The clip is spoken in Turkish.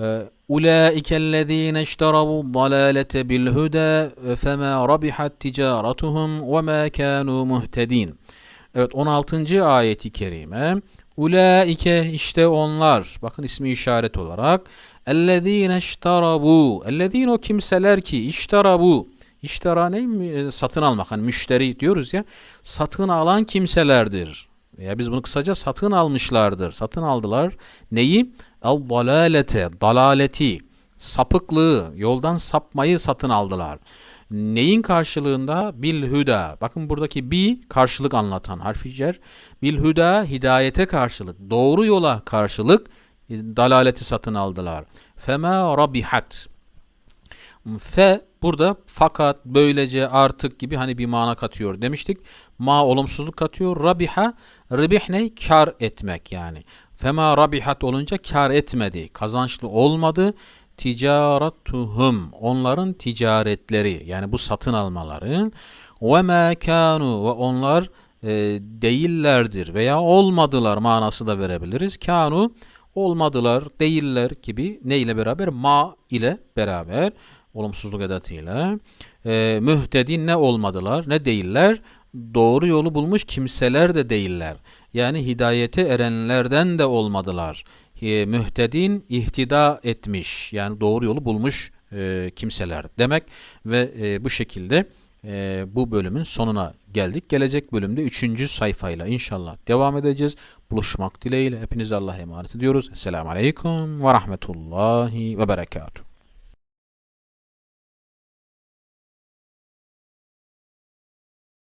Ee, Ulaikellezine işteravu dalalete bil huda fema rabihat ticaretuhum ve ma kanu muhtedin. Evet 16. ayeti kerime. Ulaike işte onlar. Bakın ismi işaret olarak. Ellezine işteravu. Ellezine o kimseler ki işteravu. İştera ne? E, satın almak. Hani müşteri diyoruz ya. Satın alan kimselerdir veya biz bunu kısaca satın almışlardır satın aldılar neyi el dalalete dalaleti sapıklığı yoldan sapmayı satın aldılar Neyin karşılığında? Bil huda. Bakın buradaki bi karşılık anlatan harfi cer. Bil huda hidayete karşılık. Doğru yola karşılık e, dalaleti satın aldılar. Fema rabihat. Fe burada fakat böylece artık gibi hani bir mana katıyor demiştik. Ma olumsuzluk katıyor. Rabiha ribih ne? Kar etmek yani. Fema rabihat olunca kar etmedi. Kazançlı olmadı. Ticaratuhum onların ticaretleri yani bu satın almaları ve ma kanu ve onlar e, değillerdir veya olmadılar manası da verebiliriz. Kanu olmadılar, değiller gibi ne ile beraber? Ma ile beraber olumsuzluk edatıyla. E, mühtedin ne olmadılar, ne değiller? Doğru yolu bulmuş kimseler de değiller. Yani hidayete erenlerden de olmadılar. E, mühtedin ihtida etmiş yani doğru yolu bulmuş e, kimseler demek ve e, bu şekilde e, bu bölümün sonuna geldik. Gelecek bölümde 3. sayfayla inşallah devam edeceğiz. Buluşmak dileğiyle hepinize Allah'a emanet ediyoruz. Esselamu Aleyküm ve Rahmetullahi ve Berekatuhu.